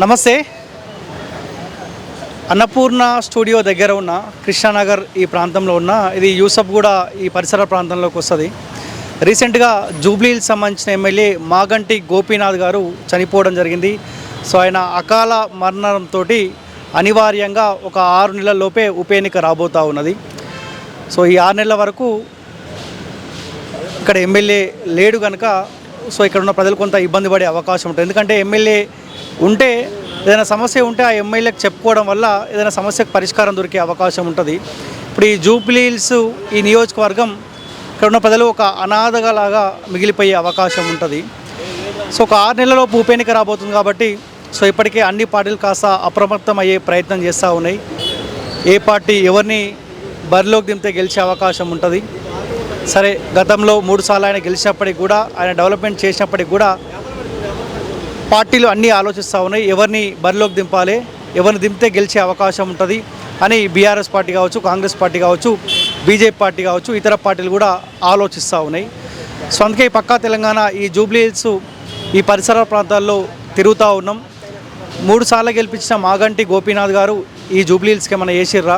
నమస్తే. అన్నపూర్ణ స్టూడియో దగ్గర ఉన్న కృష్ణానగర్ ఈ ప్రాంతంలో ఉన్న ఇది యూసఫ్ కూడా ఈ పరిసర ప్రాంతంలోకి వస్తుంది. రీసెంట్గా జూబ్లీకి సంబంధించిన ఎమ్మెల్యే మాగంటి గోపీనాథ్ గారు చనిపోవడం జరిగింది. సో ఆయన అకాల మరణంతో అనివార్యంగా ఒక ఆరు నెలల లోపే ఉప ఎన్నిక రాబోతూ ఉన్నది. సో ఈ ఆరు నెలల వరకు ఇక్కడ ఎమ్మెల్యే లేడు కనుక సో ఇక్కడ ఉన్న ప్రజలు కొంత ఇబ్బంది పడే అవకాశం ఉంటుంది. ఎందుకంటే ఎమ్మెల్యే ఉంటే ఏదైనా సమస్య ఉంటే ఆ ఎమ్మెల్యేకి చెప్పుకోవడం వల్ల ఏదైనా సమస్యకు పరిష్కారం దొరికే అవకాశం ఉంటుంది. ఇప్పుడు ఈ జూబ్లీహిల్స్ ఈ నియోజకవర్గం ఇక్కడ ఉన్న ప్రజలు ఒక అనాథగా లాగా మిగిలిపోయే అవకాశం ఉంటుంది. సో ఒక ఆరు నెలలలోపు ఉప ఎన్నిక రాబోతుంది కాబట్టి సో ఇప్పటికే అన్ని పార్టీలు కాస్త అప్రమత్తం అయ్యే ప్రయత్నం చేస్తూ ఉన్నాయి. ఏ పార్టీ ఎవరిని బరిలోకి దింపితే గెలిచే అవకాశం ఉంటుంది. సరే గతంలో మూడు సార్లు ఆయన గెలిచినప్పటికి కూడా ఆయన డెవలప్మెంట్ చేసినప్పటికి కూడా పార్టీలు అన్నీ ఆలోచిస్తూ ఉన్నాయి. ఎవరిని బరిలోకి దింపాలి ఎవరిని దింపితే గెలిచే అవకాశం ఉంటుంది అని బీఆర్ఎస్ పార్టీ కావచ్చు కాంగ్రెస్ పార్టీ కావచ్చు బీజేపీ పార్టీ కావచ్చు ఇతర పార్టీలు కూడా ఆలోచిస్తూ ఉన్నాయి. సో అందుకే ఈ పక్కా తెలంగాణ ఈ జూబ్లీ హిల్స్ ఈ పరిసర ప్రాంతాల్లో తిరుగుతూ ఉన్నాం. మూడు సార్లు గెలిపించిన మాగంటి గోపీనాథ్ గారు ఈ జూబ్లీ హిల్స్కి ఏమైనా వేసిర్రా?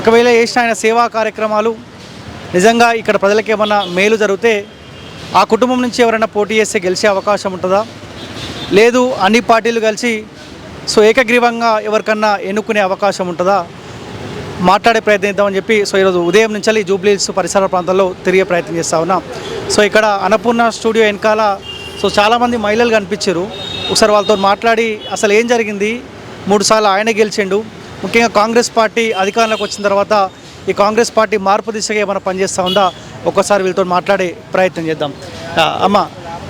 ఒకవేళ వేసిన ఆయన సేవా కార్యక్రమాలు నిజంగా ఇక్కడ ప్రజలకు ఏమైనా మేలు జరిగితే ఆ కుటుంబం నుంచి ఎవరైనా పోటీ చేస్తే గెలిచే అవకాశం ఉంటుందా? లేదు అన్ని పార్టీలు కలిసి సో ఏకగ్రీవంగా ఎవరికన్నా ఎన్నుకునే అవకాశం ఉంటుందా? మాట్లాడే ప్రయత్నం చేద్దామని చెప్పి సో ఈరోజు ఉదయం నుంచి జూబ్లీస్ పరిసర ప్రాంతాల్లో తిరిగే ప్రయత్నం చేస్తా ఉన్నా. సో ఇక్కడ అన్నపూర్ణ స్టూడియో వెనకాల సో చాలామంది మహిళలు కనిపించారు. ఒకసారి వాళ్ళతో మాట్లాడి అసలు ఏం జరిగింది? మూడుసార్లు ఆయన గెలిచిండు. ముఖ్యంగా కాంగ్రెస్ పార్టీ అధికారంలోకి వచ్చిన తర్వాత ఈ కాంగ్రెస్ పార్టీ మార్పు దిశగా ఏమైనా పనిచేస్తూ ఉందా? ఒక్కసారి వీళ్ళతో మాట్లాడే ప్రయత్నం చేద్దాం. అమ్మ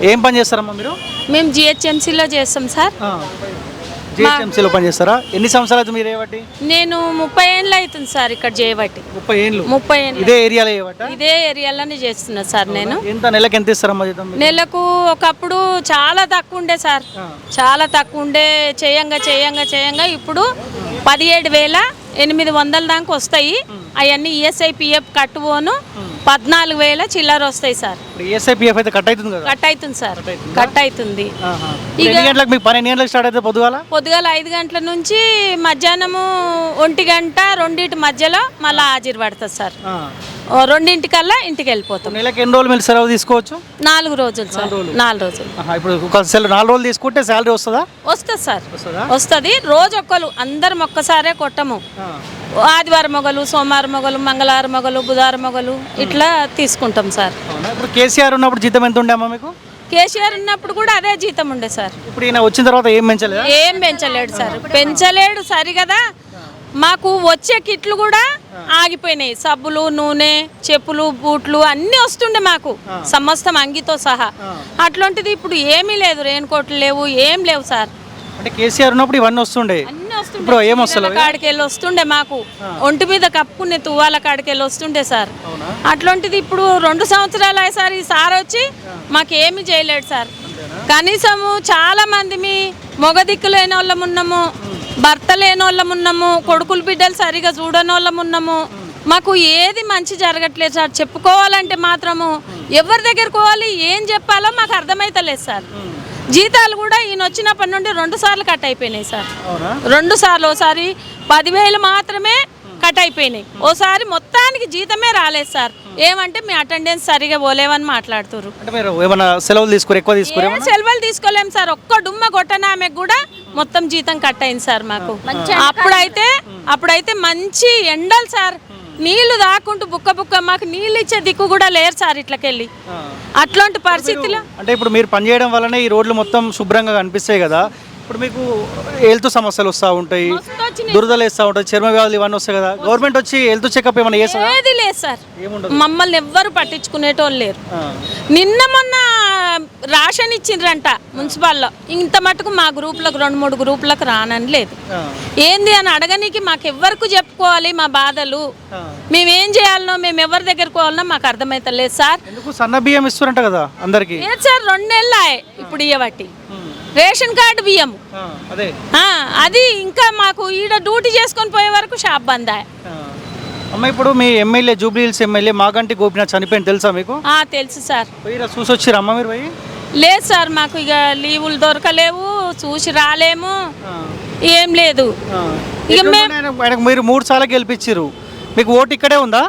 ఏం పని చేస్తారమ్మా మీరు? మేము జిహెచ్ఎంసీలో చేస్తాం సార్. జిహెచ్ఎంసీలో పనిచేస్తారా ఎన్ని సంవత్సరాలు మీరు ఏవట్టి నేను ముప్పై ఏళ్ళు అవుతుంది సార్ ఇక్కడ చేయబట్టి. ముప్పై ఏళ్ళు? ముప్పై ఏళ్ళు. ఇదే ఏరియాలో ఏవట ఇదే ఏరియాలోనే చేస్తున్నా సార్ నేను. ఎంత నెలకి ఎంత ఇస్తారమ్మా జీతం? నెలకు ఒకప్పుడు చాలా తక్కువ ఉండే సార్. చాలా తక్కువ ఉండే చేయంగా చేయంగా చేయంగా. ఇప్పుడు పదిహేడు వేల ఎనిమిది వందల దాకా వస్తాయి. అవన్నీ ఈఎస్ఐ పిఎఫ్ కట్టుపోను పద్నాలుగు వేల చిల్లర వస్తాయి సార్. ఇప్పుడు ఈఎస్ఐపిఎఫ్ అయితే కట్ అవుతుంది కదా? కట్ అవుతుంది? సార్ కట్ అవుతుంది. ఎన్ని గంటలకు మీకు పని ఎన్ని గంటలకు స్టార్ట్ అయితే పొద్దుగాల? పొద్దుగాల ఐదు గంటల నుంచి మధ్యాహ్నము ఒంటి గంట రెండింటి మధ్యలో మళ్ళీ హాజరు పడుతుంది సార్. ఆ. ఓ రెండింటికల్లా ఇంటికి వెళ్ళిపోతాం. నెలకి ఎన్ని రోజులు మీరు సెలవు తీసుకోవచ్చు? నాలుగు రోజులు సార్. నాలుగు రోజులు. ఆహా, ఇప్పుడు ఒక సెలవు నాలుగు రోజులు తీసుకుంటే శాలరీ వస్తుందా? వస్తుంది సార్. వస్తుందా? వస్తుంది. రోజు ఒక్కరు అందరం ఒక్కసారే కొట్టము. ఆదివారం మొగలు సోమవారం మొగలు మంగళవారం మొగలు బుధవారం మొగలు ఇట్లా తీసుకుంటాం సార్. ఇప్పుడు కేసీఆర్ ఉన్నప్పుడు జీతం ఎంత ఉండే అమ్మా మీకు? కేసీఆర్ ఉన్నప్పుడు కూడా అదే జీతం ఉండే సార్. ఇప్పుడు ఈయన వచ్చిన తర్వాత ఏం పెంచలేదా? ఏం పెంచలేడు సార్. పెంచలేడు సరి కదా మాకు వచ్చే కిట్లు కూడా ఆగిపోయినాయి. సబ్బులు నూనె చెప్పులు బూట్లు అన్నీ వస్తుండే మాకు. సమస్తం అంగితో సహా. అట్లాంటిది ఇప్పుడు ఏమీ లేదు. రెయిన్ కోట్లు లేవు ఏం లేవు సార్. అంటే కేసీఆర్ ఉన్నప్పుడు ఇవన్నీ వస్తుండే. ఇప్పుడు ఏం వస్తలేవు? చీరల కాడికి వెళ్ళి వస్తుండే మాకు. ఒంటి మీద కప్పుకునే తువ్వాల కాడికి వెళ్ళి వస్తుండే సార్. అట్లాంటిది ఇప్పుడు రెండు సంవత్సరాలు అయ్యేసారి ఈ సార్ వచ్చి మాకు ఏమీ చేయలేడు సార్. కనీసము చాలా మంది మీ మొగ దిక్కు లేని వాళ్ళం ఉన్నాము భర్త లేని వాళ్ళం ఉన్నాము కొడుకులు బిడ్డలు సరిగా చూడని వాళ్ళం ఉన్నాము మాకు ఏది మంచి జరగట్లేదు సార్. చెప్పుకోవాలంటే మాత్రము ఎవరి దగ్గరికి పోవాలి ఏం చెప్పాలో మాకు అర్థమైతలేదు సార్. జీతాలు కూడా ఈయన వచ్చినప్పటి నుండి రెండు సార్లు కట్ అయిపోయినాయి సార్. అవునా? రెండు సార్లు ఓసారి పదివేలు మాత్రమే కట్ అయిపోయినాయి. ఓసారి మొత్తానికి జీతమే రాలేదు సార్. ఏమంటే మీ అటెండెన్స్ సరిగా పోలేవని మాట్లాడుతున్నారు సెలవులు తీసుకురు? ఎక్కువ తీసుకురు ఏ సెలవులు తీసుకోలేం సార్. ఒక్క డుమ్మ కొట్టనామెకు కూడా మొత్తం జీతం కట్ అయింది సార్ మాకు. అప్పుడైతే అప్పుడైతే మంచి ఎండలు సార్. నీళ్ళు దాక్కుంటూ బుక్క బుక్క మాకు నీళ్ళు ఇచ్చే దిక్కు కూడా లేరు సార్ ఇట్లకెళ్ళి. అట్లాంటి పరిస్థితిలో అంటే ఇప్పుడు మీరు పనిచేయడం వల్లనే ఈ రోడ్లు మొత్తం శుభ్రంగా కనిపిస్తాయి కదా. ఇప్పుడు మీకు హెల్త్ సమస్యలు వస్తూ ఉంటాయి. దురదలు వేస్తూ ఉంటాయి చర్మ వ్యాధులు ఇవన్నీ వస్తాయి కదా. గవర్నమెంట్ వచ్చి హెల్త్ చెకప్ ఏమైనా ఏది లేదు సార్. ఏముండదు? మమ్మల్ని ఎవ్వరు పట్టించుకునేటోళ్ళు లేరు. నిన్న మొన్న రాషన్ ఇచ్చిండ్రంట మున్సిపాల్లో. ఇంత మటుకు మా గ్రూపులకు రెండు మూడు గ్రూపులకు రానని లేదు. ఏంది అని అడగనీకి మాకు ఎవ్వరికి చెప్పుకోవాలి మా బాధలు. మేమేం చేయాలనో మేము ఎవరి దగ్గరికి పోవాలనో మాకు అర్థమైతలేదు సార్. ఎందుకు సన్న బియ్యం ఇస్తారంట కదా అందరికి? లేదు సార్ రెండు నెలలు ఇప్పుడు ఇవ్వబట్టి రేషన్ కార్డు బియ్యం అదే. ఇంకా మాకు ఈడ డ్యూటీ చేసుకొని పోయే వరకు షాప్ బంద్. అమ్మ ఇప్పుడు మీ ఎమ్మెల్యే జూబ్లీ హిల్స్ ఎమ్మెల్యే మాగంటి గోపినాథ్ చనిపోయింది తెలుసా మీకు? ఆ తెలుసు సార్. చూసి వచ్చిర్రా అమ్మ మీరు పోయి? లేదు సార్ మాకు ఇక లీవులు దొరకలేవు చూసి రాలేము. ఏం లేదు. ఇక ఎట్లుంది మేము ఆయన- ఆయనకు మీరు మూడు సార్లు గెలిపించారు మీకు ఓటు ఇక్కడే ఉందా?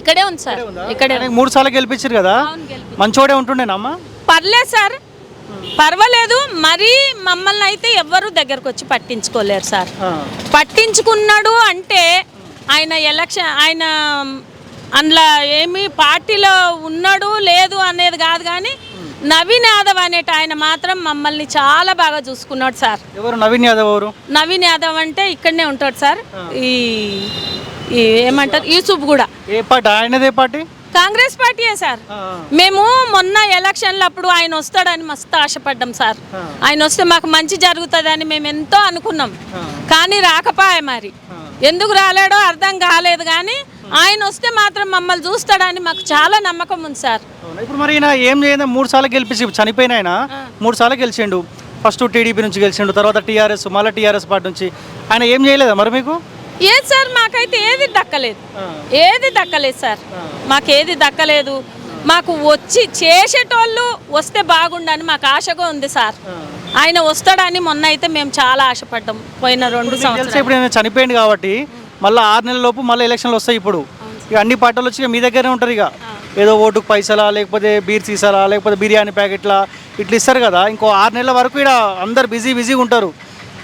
ఇక్కడే ఉంది సార్. ఇక్కడే ఆయనకు మూడు సార్లు గెలిపించారు కదా? అవును, మంచోడే ఉంటుండేనమ్మా పర్లేదు సార్. పర్వాలేదు మరీ మమ్మల్ని అయితే ఎవ్వరూ దగ్గరకు వచ్చి పట్టించుకోలేరు సార్. పట్టించుకున్నాడు అంటే ఆయన ఎలక్షన్ ఆయన అందులో ఏమి పార్టీలో ఉన్నాడు లేదు అనేది కాదు కానీ నవీన్ యాదవ్ అనేట ఆయన మాత్రం మమ్మల్ని చాలా బాగా చూసుకున్నాడు సార్. ఎవరు నవీన్ యాదవ్ ఎవరు? నవీన్ యాదవ్ అంటే ఇక్కడనే ఉంటాడు సార్. ఈ ఈ ఏమంటారు యూసుఫ్ కూడా. ఏ పార్టీ? ఆయనదే పార్టీ? కాంగ్రెస్ పార్టీయే సార్. మేము మొన్న ఎలక్షన్లు అప్పుడు ఆయన వస్తాడని మస్తు ఆశపడ్డాం సార్. ఆయన వస్తే మాకు మంచి జరుగుతుందని మేము ఎంతో అనుకున్నాం. కానీ రాకపాయే మరి. ఎందుకు రాలేడో అర్థం కాలేదు కానీ ఆయన వస్తే మాత్రం మమ్మల్ని చూస్తాడని మాకు చాలా నమ్మకం ఉంది సార్? ఇప్పుడు మరి ఈయన ఏం చేయదు మూడు సార్లు గెలిపించి చనిపోయిన ఆయన. మూడు సార్లు గెలిచిండు. ఫస్ట్ టీడీపీ నుంచి గెలిచిండు తర్వాత టీఆర్ఎస్ మళ్ళీ టీఆర్ఎస్ పార్టీ నుంచి. ఆయన ఏం చేయలేదా మరి మీకు? ఏది సార్ మాకైతే ఏది దక్కలేదు. ఏది దక్కలేదు సార్. మాకేది దక్కలేదు. మాకు వచ్చి చేసేటోళ్ళు వస్తే బాగుండని మాకు ఆశగా ఉంది సార్. ఆయన వస్తాడని మొన్న అయితే మేము చాలా ఆశపడ్డాం పోయిన రెండు సంవత్సరాలు. ఇప్పుడు ఆయన చనిపోయింది కాబట్టి మళ్ళీ ఆరు నెలల లోపు మళ్ళీ ఎలక్షన్లు వస్తాయి ఇప్పుడు. ఇక అన్ని పార్టీలు వచ్చి ఇక మీ దగ్గరే ఉంటారు ఇక. ఏదో ఓటుకు పైసలా లేకపోతే బీర్ సీసాలా లేకపోతే బిర్యానీ ప్యాకెట్లా ఇట్లా ఇస్తారు కదా. ఇంకో ఆరు నెలల వరకు ఇక్కడ అందరు బిజీ బిజీగా ఉంటారు.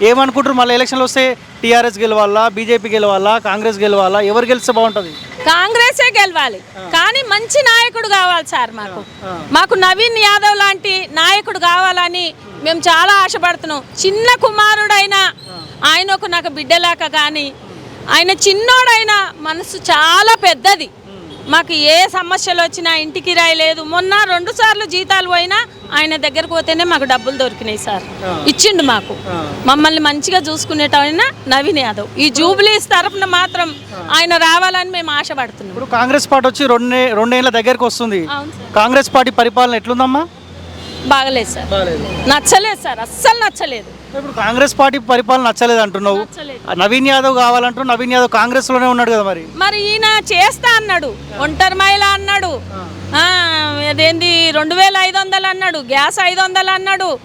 ఏమనుకుంటారు? మళ్ళీ ఎలక్షన్లు వస్తే టీఆర్ఎస్ గెలవాలా బీజేపీ గెలవాలా కాంగ్రెస్ గెలవాలా ఎవరు గెలిస్తే బాగుంటుంది? కాంగ్రెసే గెలవాలి. కానీ మంచి నాయకుడు కావాలి సార్ మాకు. మాకు నవీన్ యాదవ్ లాంటి నాయకుడు కావాలని మేము చాలా ఆశపడుతున్నాం. చిన్న కుమారుడైన ఆయనకు నాకు బిడ్డలాక కానీ ఆయన చిన్నోడైన మనసు చాలా పెద్దది. మాకు ఏ సమస్యలు వచ్చినా ఇంటికి రాయి లేదు. మొన్న రెండు సార్లు జీతాలు పోయినా ఆయన దగ్గరకు పోతేనే మాకు డబ్బులు దొరికినాయి సార్. ఇచ్చిండు మాకు. మమ్మల్ని మంచిగా చూసుకునేటైనా నవీన్ యాదవ్. ఈ జూబ్లీస్ తరఫున మాత్రం ఆయన రావాలని మేము ఆశపడుతున్నాం ఇప్పుడు కాంగ్రెస్ పార్టీ వచ్చి రెండే రెండేళ్ళ దగ్గరికి వస్తుంది. కాంగ్రెస్ పార్టీ పరిపాలన ఎట్లుందమ్మా? బాగలేదు సార్. నచ్చలేదు సార్. అస్సలు నచ్చలేదు. ఇప్పుడు కాంగ్రెస్ పార్టీ పరిపాలన నచ్చలేదు అంటున్నావు. నవీన్ యాదవ్ కావాలంటూ నవీన్ యాదవ్ కాంగ్రెస్లోనే ఉన్నాడు కదా మరి? మరి ఈయన చేస్తా అన్నాడు. ఒంటరి మహిళ అన్నాడు. అదేంది రెండు వేల ఐదు వందలు అన్నాడు. గ్యాస్ ఐదు వందలు అన్నాడు.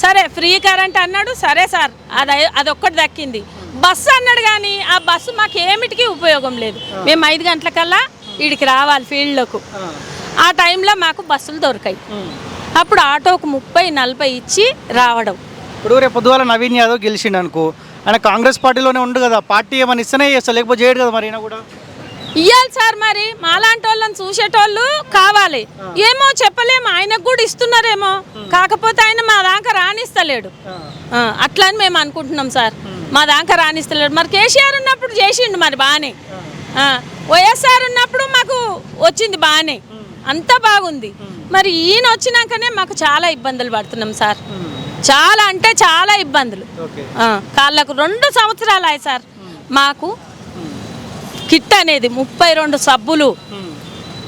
సరే ఫ్రీ కరెంట్ అన్నాడు. సరే సార్ అది అదొక్కటి దక్కింది. బస్సు అన్నాడు కానీ ఆ బస్సు మాకు ఏమిటికి ఉపయోగం లేదు. మేము ఐదు గంటలకల్లా వీడికి రావాలి ఫీల్డ్లోకి. ఆ. టైంలో మాకు బస్సులు దొరికాయి. అప్పుడు ఆటోకు ముప్పై నలభై ఇచ్చి రావడం. ఇప్పుడు రేపు పొద్దుగాల నవీన్ యాదవ్ గెలిచిండు అనుకో ఆయన కాంగ్రెస్ పార్టీలోనే ఉండు కదా పార్టీ ఏమైనా ఇస్తేనే చేస్తా లేకపోతే చేయడు కదా మరి ఈయన కూడా? ఇయ్యాలి సార్ మరి మాలాంటి వాళ్ళని చూసేటోళ్ళు కావాలి. ఏమో చెప్పలేము ఆయనకు కూడా ఇస్తున్నారేమో. కాకపోతే ఆయన మా దాకా రాణిస్తలేడు అట్లా అని మేము అనుకుంటున్నాం సార్. మా దాకా రాణిస్తలేడు మరి కేసీఆర్ ఉన్నప్పుడు చేసిండు మరి బాగానే. వైఎస్ఆర్ ఉన్నప్పుడు మాకు వచ్చింది బాగానే. అంతా బాగుంది. మరి ఈయన వచ్చినాకనే మాకు చాలా ఇబ్బందులు పడుతున్నాం సార్. చాలా అంటే చాలా ఇబ్బందులు. కాళ్ళకు రెండు సంవత్సరాలు అయ్యాయి సార్. మాకు కిట్ అనేది ముప్పై రెండు సబ్బులు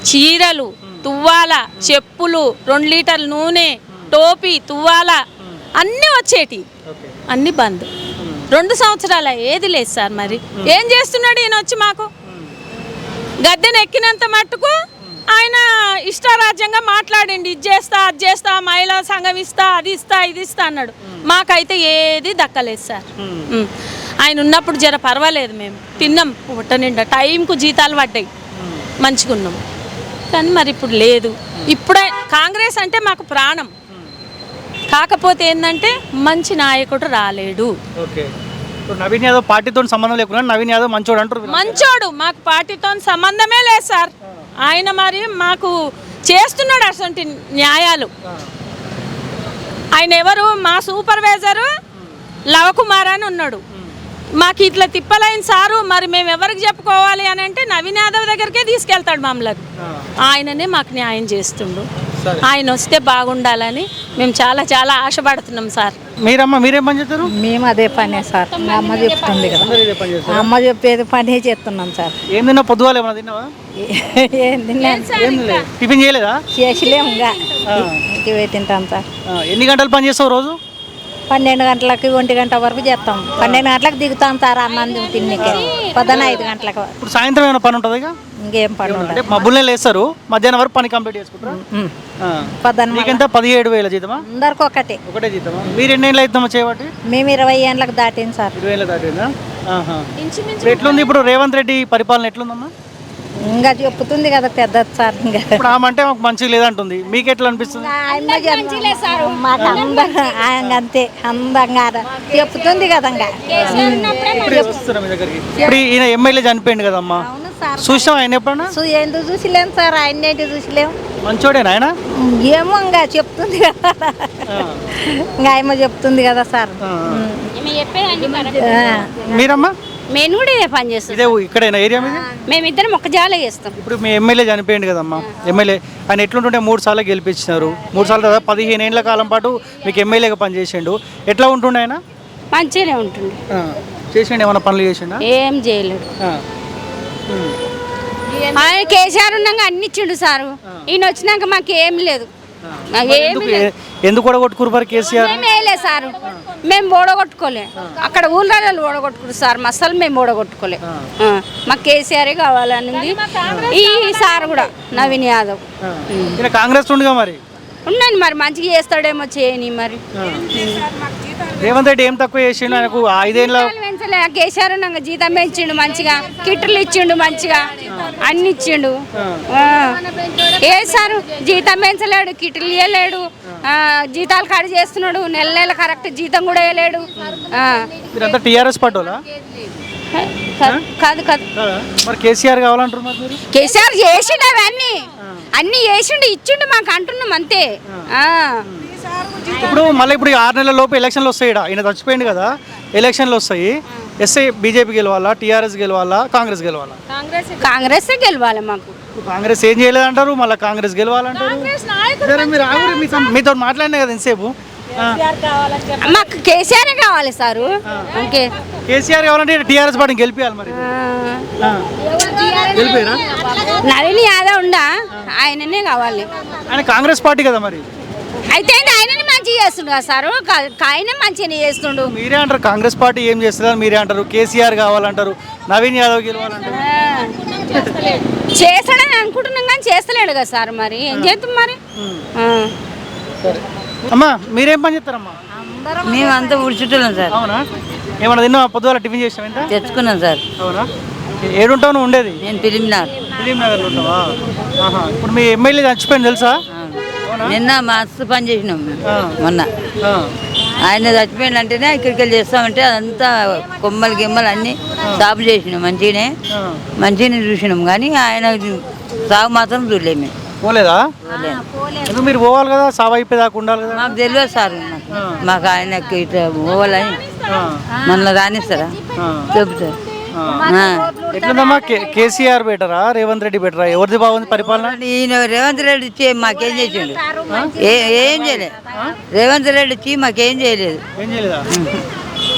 చీరలు తువ్వాల చెప్పులు రెండు లీటర్ల నూనె టోపీ తువ్వాల అన్నీ వచ్చేటి. అన్ని బంద్. రెండు సంవత్సరాల ఏది లేదు సార్ మరి. ఏం చేస్తున్నాడు ఈయన వచ్చి మాకు? గద్దెను ఎక్కినంత మట్టుకు ఆయన ఇష్టారాజ్యంగా మాట్లాడిండి. ఇది చేస్తా అది చేస్తా మహిళా సంఘం ఇస్తా అది ఇస్తా ఇది ఇస్తా అన్నాడు. మాకైతే ఏది దక్కలేదు సార్. ఉమ్. ఆయన ఉన్నప్పుడు జర పర్వాలేదు మేము. తిన్నాం. పుట్ట నిండా టైంకు జీతాలు పడ్డాయి. మంచిగున్నాం కానీ మరి ఇప్పుడు లేదు. ఇప్పుడే కాంగ్రెస్ అంటే మాకు ప్రాణం. కాకపోతే ఏంటంటే మంచి నాయకుడు రాలేడు. నవీన్ యాదవ్ పార్టీతో సంబంధం లేకుండా నవీన్ యాదవ్ మంచోడు అంటారు మంచోడు. మాకు పార్టీతో సంబంధమే లేదు సార్. ఆయన మరి మాకు చేస్తున్నాడు అసలు న్యాయాలు. ఆయన ఎవరు? మా సూపర్వైజరు లవకుమార్ అని ఉన్నాడు. మాకు ఇట్లా తిప్పలైన సారు మరి మేము ఎవరికి చెప్పుకోవాలి అని అంటే నవీన్ యాదవ్ దగ్గరికే తీసుకెళ్తాడు మమ్మల్ని. ఆయననే మాకు న్యాయం చేస్తుండు. ఆయన వస్తే బాగుండాలని మేము చాలా చాలా ఆశపడుతున్నాం సార్. మీరమ్మ మీరేం పని చేస్తారు? మేము అదే పనే సార్. మా అమ్మ చెప్తుంది కదా. చేస్తారు అమ్మ చెప్పేది పనే చేస్తున్నాం సార్. ఏం తిన్నా పొద్దుగాల ఏమన్నా తిన్నావా? ఏం తిన్నాం? టిఫిన్ చేయలేదా? చేసలేము ఇంకా. ఇంటికి పోయి తింటాం సార్. ఎన్ని గంటలు పని చేస్తావు రోజు? పన్నెండు గంటలకి ఒంటి గంట వరకు చేస్తాం. పన్నెండు గంటలకు దిగుతాం సార్ అన్నం తిన్నికి పొద్దున ఐదు గంటలకు. ఇప్పుడు సాయంత్రం ఏమైనా పని ఉంటుంది ఇక? ఇంకేం పని ఉండదు. మబ్బులనే లేస్తారు. మధ్యాహ్నం వరకు పని కంప్లీట్ చేసుకుంటారు? పదిహేడు వేల జీతమా? అందరికి ఒకటి. ఒకటే జీతమా? మీరు ఎన్ని ఏళ్ళు అవుతామా చేయబట్టి? మేము ఇరవై ఏళ్ళకి దాటింది సార్. ఇరవై ఏళ్ళ దాటిందా? ఎట్లుంది ఇప్పుడు రేవంత్ రెడ్డి పరిపాలన ఎట్లుందమ్మా? ఇంకా చెప్పుతుంది కదా పెద్దది సార్ ఇంకా. ఇప్పుడు ఆమె అంటే మాకు మంచిగా లేదంటుంది. మీకు ఎట్లా అనిపిస్తుంది? ఆయమ్మ చెప్ప- మాకు అందరం ఆయన అంతే అందంగా చెప్తుంది కదా ఇంకా. ఇప్పుడే వస్తున్నా మీ దగ్గరికి? ఇప్పుడు ఈయన ఎమ్మెల్యే చనిపోయింది కదమ్మా. అవును సార్. చూసాం ఆయన ఎప్పుడన్నా? చూ- ఎందుకు చూసిలేం సార్ ఆయన ఏంటి చూసిలేం? మంచోడేనా ఆయన? ఏమో ఇంకా చెప్తుంది కదా. ఇంకా ఆయమ్మ చెప్తుంది కదా సార్. ఆ. ఆ. మీరమ్మా? మేము కూడా ఇదే పని చేస్తాం ఇదే ఇక్కడేనా ఏరియా మీద? మేమిద్దరం ఒక జాలే చేస్తాం. ఇప్పుడు మీ ఎమ్మెల్యే చనిపోయింది కదమ్మా. ఎమ్మెల్యే ఆయన ఎట్లుంటుంటే మూడు సార్లు గెలిపించినారు. మూడు సార్లు కదా పదిహేను ఏళ్ళ కాలం పాటు మీకు ఎమ్మెల్యేగా పనిచేసిండు. ఎట్లా ఉంటుండే ఆయన? మంచిగానే ఉంటుంది. చేసిండు? ఏమైనా పనులు చేసిండా? ఏం. ఉమ్. ఆయన కేసీఆర్ ఉన్నాక అన్ని ఇచ్చిండు సారు ఈయన వచ్చినాక మాకు ఏం లేదు. ఏమి ఎందుకు ఎందుకు కూడా మరి కేసీఆర్? మేము వేయలే సారు. మేము ఓడగొట్టుకోలే. అక్కడ ఊళ్ళలో ఓడగొట్టుకురు సార్. మసలు మేము ఓడగొట్టుకోలే. ఆ, మాకు కేసీఆర్ కావాలని ఉంది. ఈ సార్ కూడా నవీన్ యాదవ్. కాంగ్రెస్ ఉండిగా మరి? ఉండండి మరి మంచిగా చేస్తాడేమో చేయని మరి. రేవంత్ రెడ్డి ఏం తక్కువ చేసిండు? ఆయనకు ఐదేళ్ళ పెంచలే. కేసీఆర్ ఉన్నాక జీతం పెంచిండు మంచిగా. కిట్లు ఇచ్చిండు మంచిగా. అన్ని ఇచ్చిండు. ఏ సారు? జీతం పెంచలేడు కిట్లు ఇవ్వలేడు జీతాలు కడి చేస్తున్నాడు. నెల నెల కరెక్ట్ జీతం కూడా. మీరంతా టీఆర్ఎస్ పట్టోలా కాదు కాదు? మరి కేసీఆర్ కావాలంటారు మరి కేసీఆర్ చేసిండు అవన్నీ. అన్ని చేసిండు ఇచ్చిండు మాకు అంటున్నాం అంతే. ఇప్పుడు మళ్ళీ ఇప్పుడు ఆరు నెలల లోపు ఎలక్షన్లు వస్తాయి. ఈయన చచ్చిపోయింది కదా ఎలక్షన్లు వస్తాయి. ఎస్ఐ బీజేపీ గెలవాలా టీఆర్ఎస్ గెలవాలా కాంగ్రెస్ గెలవాలా? కాంగ్రెస్ గెలవాలి మాకు. కాంగ్రెస్ ఏం చేయలేదంటారు మళ్ళీ కాంగ్రెస్ గెలవాలంటారు? మీరు ఆగురు మీతో మాట్లాడినా కదా ఎంతసేపు. మాకు కేసీఆర్ కావాలి సారు? ఓకే. కేసీఆర్ కావాలంటే టీఆర్ఎస్ పార్టీని గెలిపించాలి మరి. గెలిపారా నవీన్ యాదవ్ ఉండా ఆయననే కావాలి. ఆయన కాంగ్రెస్ పార్టీ కదా మరి. అయితే ఆయననే మంచిగా చేస్తుండు కదా సారు? ఆయన మంచిగానే చేస్తుండు. మీరే అంటారు కాంగ్రెస్ పార్టీ ఏం చేస్తుందని మీరే అంటారు కేసీఆర్ కావాలంటారు నవీన్ యాదవ్ గెలవాలంటారు. చేస్తాడని అనుకుంటున్నాం కానీ చేస్తలేడు కదా సార్ మరి. ఏం చేద్దాం మరి? అమ్మా మీరేం పని చేస్తారమ్మా? మేము అంతా ఉడుచుట్టున్నాం సార్. అవునా? ఏమన్నా తిన్నావా? పొద్దుగాల టిఫిన్ చేసావు ఎంత తెచ్చుకున్నాం సార్. అవునా? ఏడుంటావు నువ్వు ఉండేది? నేను ఫిలింనార్ ఫిలిం నగర్లో ఉంటావా? ఆహా. ఇప్పుడు మీ ఎమ్మెల్యే చచ్చిపోయింది తెలుసా? నిన్న మస్తు పని చేసినాం. మొన్న. ఆయన చచ్చిపోయింది అంటేనే ఇక్కడికి వెళ్ళి చేస్తామంటే అదంతా కొమ్మలు గిమ్మలు అన్నీ సాపు చేసినాం మంచిగానే. మంచిగానే చూసినాం కానీ ఆయన సాగు మాత్రం చూడలేము పోలేదా ఎందుకు మీరు పోవాలి కదా సాగు అయిపోయేదాకా ఉండాలి కదా మాకు తెలియదు సార్ మాకు. ఆయనకి ఇట్లా పోవాలని ఆ. మన రానిస్తారా. చెబుతారు. ఎట్లుందమ్మా? కే- కేసీఆర్ బెటరా? రేవంత్ రెడ్డి బెటరా? ఎవరిది బాగుంది పరిపాలన? ఈయన రేవంత్ రెడ్డి ఇచ్చి మాకేం చేసిండు? ఏ- ఏం చేయలేదు రేవంత్ రెడ్డి ఇచ్చి మాకేం చేయలేదు. ఏం చేయలేదా?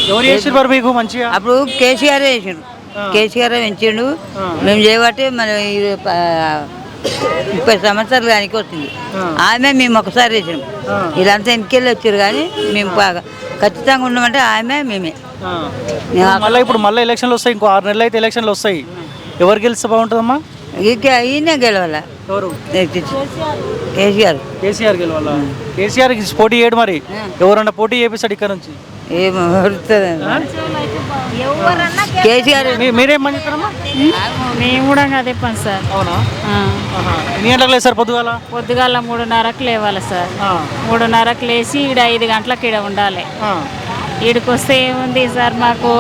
ఎవరు చేసారు మరి మీకు మంచిగా? అప్పుడు కేసీఆర్ వేసిండు కేసీఆర్ పెంచిండు. మేము చేయబట్టి మన ప- ముప్పై సంవత్సరాలు కానీ వచ్చింది ఆమె మేము ఒకసారి వేసినాం వీళ్ళంతా వెనకెళ్ళి వచ్చారు కానీ మేము బాగా ఖచ్చితంగా ఉన్నామంటే ఆమె మేమే. మళ్ళీ ఇప్పుడు మళ్ళీ ఎలక్షన్లు వస్తాయి ఇంకో ఆరు నెలలు అయితే ఎలక్షన్లు వస్తాయి. ఎవరు గెలిస్తే బాగుంటుందమ్మా? ఇక ఈయనే గెలవాల? ఎవరు? కేసీఆర్. కేసీఆర్ గెలవాలా? కేసీఆర్ పోటీ చేయడు మరి. ఎవరన్నా పోటీ చేపిస్తాడు ఇక్కడ నుంచి. ఏమో వస్తుంది కేసీఆర్. మీ- మీరేం పని చేస్తారమ్మా? మేము? కూడా అదే పని సార్. అవునా? ఆ. ఆహా. ఎన్ని గంటలకు లేస్తారు పొద్దుగాల? పొద్దుగాల మూడున్నరకు లేవాలి సార్. మూడున్నరకు లేచి ఈడ ఐదు గంటలకు ఈడ ఉండాలి. ఈడికి వస్తే ఏముంది సార్ మాకు